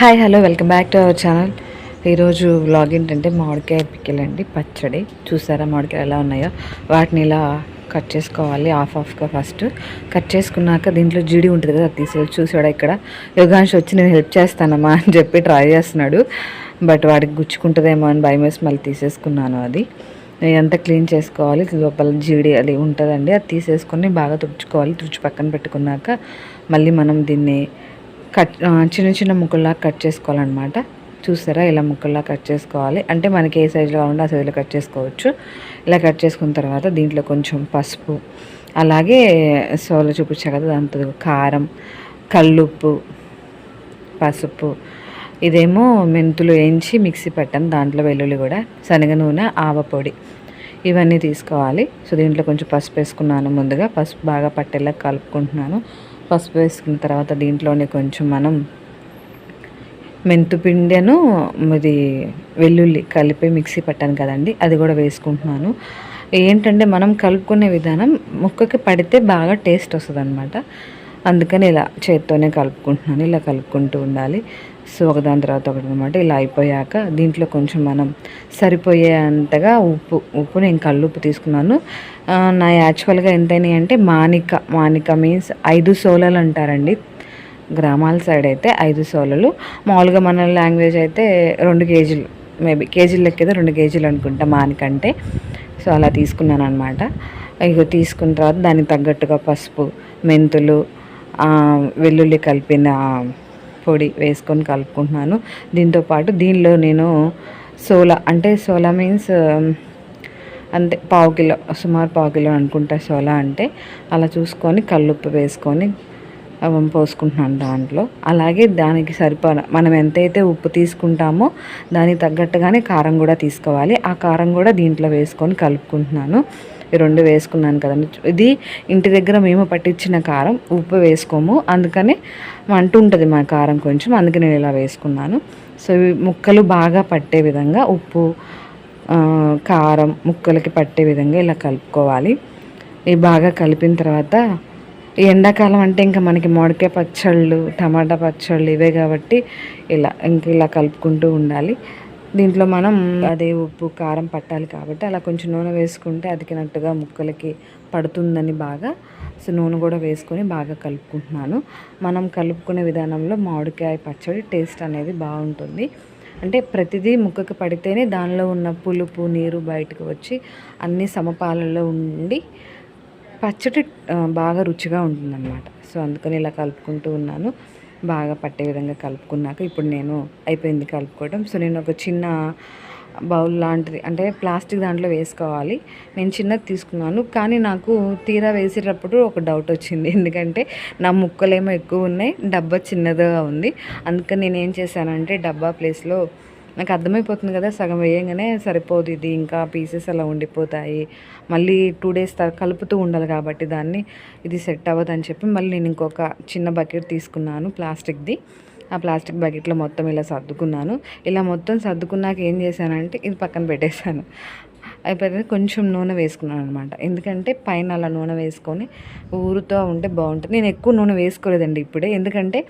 Hi hello welcome back to our channel ఈరోజు vlog ఏంటంటే మామిడికాయ పిక్కలు పచ్చడి. చూసారా మామిడికాయ ఎలా ఉన్నాయో? వాటిని ఇలా కట్ చేసుకోవాలి ఆఫ్ ఆఫ్గా ఫస్ట్ కట్ చేసుకున్నాక దీంట్లో జీడి ఉంటుంది కదా అది తీసేది చూసాడా ఇక్కడ? యోగాంశ్ వచ్చి నేను హెల్ప్ చేస్తానమ్మా అని చెప్పి ట్రై చేస్తున్నాడు. బట్ వాడికి గుచ్చుకుంటుందేమో అని భయం వేసి మళ్ళీ తీసేసుకున్నాను అది. ఎంత క్లీన్ చేసుకోవాలి. లోపల జీడి అది ఉంటుందండి అది తీసేసుకొని బాగా తుడుచుకోవాలి. తుడిచి పక్కన పెట్టుకున్నాక మళ్ళీ మనం దీన్ని కట్ చిన్న చిన్న ముక్కల్లా కట్ చేసుకోవాలన్నమాట. చూసారా? ఇలా ముక్కల్లా కట్ చేసుకోవాలి. అంటే మనకి ఏ సైజులో కావాలంటే ఆ సైజులో కట్ చేసుకోవచ్చు. ఇలా కట్ చేసుకున్న తర్వాత దీంట్లో కొంచెం పసుపు అలాగే సోలో చూపించా కదా దాంతో కారం కల్లుప్పు పసుపు ఇదేమో మెంతులు వేయించి మిక్సీ పెట్టాను దాంట్లో వెల్లుల్లి కూడా శనగ నూనె ఆవపొడి ఇవన్నీ తీసుకోవాలి. సో దీంట్లో కొంచెం పసుపు వేసుకున్నాను ముందుగా. పసుపు బాగా పట్టేలా కలుపుకుంటున్నాను. పసుపు వేసుకున్న తర్వాత దీంట్లోనే కొంచెం మనం మెంతుపిండెను ఇది వెల్లుల్లి కలిపి మిక్సీ పట్టాను కదండి అది కూడా వేసుకుంటున్నాను. ఏంటంటే మనం కలుపుకునే విధానం ముక్కకి పడితే బాగా టేస్ట్ వస్తుంది అందుకని ఇలా చేత్తోనే కలుపుకుంటున్నాను ఇలా కలుపుకుంటూ ఉండాలి. సో ఒకదాని తర్వాత ఒకటి అనమాట ఇలా అయిపోయాక దీంట్లో కొంచెం మనం సరిపోయే అంతగా ఉప్పు ఉప్పు నేను కల్లుప్పు తీసుకున్నాను. నా యాక్చువల్గా ఎంతైనా అంటే మానిక మానిక మీన్స్ ఐదు సోలలు అంటారండి. గ్రామాల సైడ్ అయితే ఐదు సోలలు. మామూలుగా మన లాంగ్వేజ్ అయితే రెండు కేజీలు మేబీ కేజీలు లెక్కేదో రెండు కేజీలు అనుకుంటా మానిక అంటే. సో అలా తీసుకున్నాను అనమాట ఇక తీసుకున్న తర్వాత దానికి తగ్గట్టుగా పసుపు మెంతులు వెల్లుల్లి కలిపిన పొడి వేసుకొని కలుపుకుంటున్నాను. దీంతోపాటు దీనిలో నేను సోలా అంటే సోలా మీన్స్ um, అంతే పావు కిలో సుమారు పావు కిలో అనుకుంటా సోలా అంటే అలా చూసుకొని కల్లుప్పు వేసుకొని పోసుకుంటున్నాను దాంట్లో. అలాగే దానికి సరిపడ మనం ఎంతైతే ఉప్పు తీసుకుంటామో దానికి తగ్గట్టుగానే కారం కూడా తీసుకోవాలి. ఆ కారం కూడా దీంట్లో వేసుకొని కలుపుకుంటున్నాను. ఈ రెండు వేసుకున్నాను కదండి. ఇది ఇంటి దగ్గర మేము పట్టించిన కారం ఉప్పు వేసుకోము. అందుకని అంటుంటుంది మా కారం కొంచెం అందుకే నేను ఇలా వేసుకున్నాను. సో ఇవి ముక్కలు బాగా పట్టే విధంగా ఉప్పు కారం ముక్కలకి పట్టే విధంగా ఇలా కలుపుకోవాలి. ఇవి బాగా కలిపిన తర్వాత ఎండాకాలం అంటే ఇంకా మనకి మామిడికాయ పచ్చళ్ళు టమాటా పచ్చళ్ళు ఇవే కాబట్టి ఇలా ఇంక ఇలా కలుపుకుంటూ ఉండాలి. దీంట్లో మనం అదే ఉప్పు కారం పట్టాలి కాబట్టి అలా కొంచెం నూనె వేసుకుంటే అదికినట్టుగా ముక్కలకి పడుతుందని బాగా. సో నూనె కూడా వేసుకొని బాగా కలుపుకుంటున్నాను. మనం కలుపుకునే విధానంలో మామిడికాయ పచ్చడి టేస్ట్ అనేది బాగుంటుంది. అంటే ప్రతిదీ ముక్కకి పడితేనే దానిలో ఉన్న పులుపు నీరు బయటకు వచ్చి అన్ని సమపాలలో ఉండి పచ్చడి బాగా రుచిగా ఉంటుందన్నమాట. సో అందుకని ఇలా కలుపుకుంటూ ఉన్నాను. బాగా పట్టే విధంగా కలుపుకున్నాక ఇప్పుడు నేను అయిపోయింది కలుపుకోవడం సో నేను ఒక చిన్న బౌల్ లాంటిది అంటే ప్లాస్టిక్ దాంట్లో వేసుకోవాలి. నేను చిన్నది తీసుకున్నాను కానీ నాకు తీరా వేసేటప్పుడు ఒక డౌట్ వచ్చింది. ఎందుకంటే నా ముక్కలేమో ఎక్కువ ఉన్నాయి డబ్బా చిన్నదిగా ఉంది. అందుకని నేను ఏం చేశానంటే డబ్బా ప్లేస్లో నాకు అర్థమైపోతుంది కదా సగం వేయంగానే సరిపోదు ఇది ఇంకా పీసెస్ అలా ఉండిపోతాయి. మళ్ళీ టూ డేస్ కలుపుతూ ఉండాలి కాబట్టి దాన్ని. ఇది సెట్ అవ్వదు అని చెప్పి మళ్ళీ నేను ఇంకొక చిన్న బకెట్ తీసుకున్నాను ప్లాస్టిక్ది ఆ ప్లాస్టిక్ బకెట్లో మొత్తం ఇలా సర్దుకున్నాను. ఇలా మొత్తం సర్దుకున్నాక ఏం చేశానంటే ఇది పక్కన పెట్టేశాను. అయిపోతే కొంచెం నూనె వేసుకున్నాను అనమాట ఎందుకంటే పైన అలా నూనె వేసుకొని ఊరుతూ ఉంటే బాగుంటుంది. నేను ఎక్కువ నూనె వేసుకోలేదండి ఇప్పుడే. ఎందుకంటే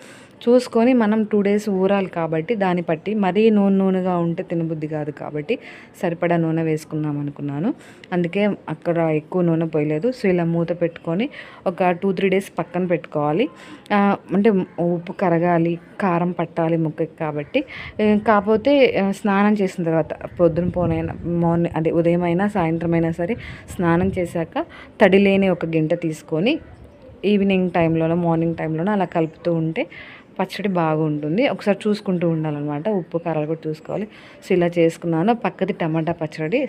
చూసుకొని మనం టూ డేస్ ఊరాలి కాబట్టి దాన్ని బట్టి మరీ నూనె నూనెగా ఉంటే తినబుద్ధి కాదు కాబట్టి సరిపడా నూనె వేసుకుందాం అనుకున్నాను. అందుకే అక్కడ ఎక్కువ నూనె పోయలేదు. సో ఇలా మూత పెట్టుకొని ఒక టూ త్రీ డేస్ పక్కన పెట్టుకోవాలి. అంటే ఉప్పు కరగాలి కారం పట్టాలి ముక్కకి కాబట్టి. కాకపోతే స్నానం చేసిన తర్వాత పొద్దున పోనైనా మార్నింగ్ అదే ఉదయం అయినా సాయంత్రం అయినా సరే స్నానం చేశాక తడి లేని ఒక గింట తీసుకొని ఈవినింగ్ టైంలోనో మార్నింగ్ టైంలోనో అలా కలుపుతూ ఉంటే పచ్చడి బాగుంటుంది. ఒకసారి చూసుకుంటూ ఉండాలన్నమాట. ఉప్పు కారాలు కూడా చూసుకోవాలి. సో ఇలా చేసుకున్నాను. పక్కది టమాటా పచ్చడి.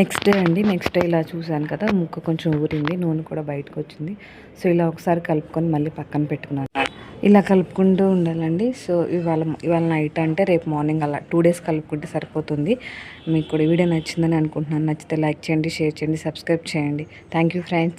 నెక్స్ట్ డే అండి. నెక్స్ట్ డే ఇలా చూశాను కదా ముక్క కొంచెం ఊరింది నూనె కూడా బయటకు వచ్చింది. సో ఇలా ఒకసారి కలుపుకొని మళ్ళీ పక్కన పెట్టుకున్నాను. ఇలా కలుపుకుంటూ ఉండాలండి. సో ఇవాళ ఇవాళ నైట్ అంటే రేపు మార్నింగ్ అలా టూ డేస్ కలుపుకుంటే సరిపోతుంది. మీకు కూడా వీడియో నచ్చిందని అనుకుంటున్నాను. నచ్చితే లైక్ చేయండి షేర్ చేయండి సబ్స్క్రైబ్ చేయండి. Thank you friends.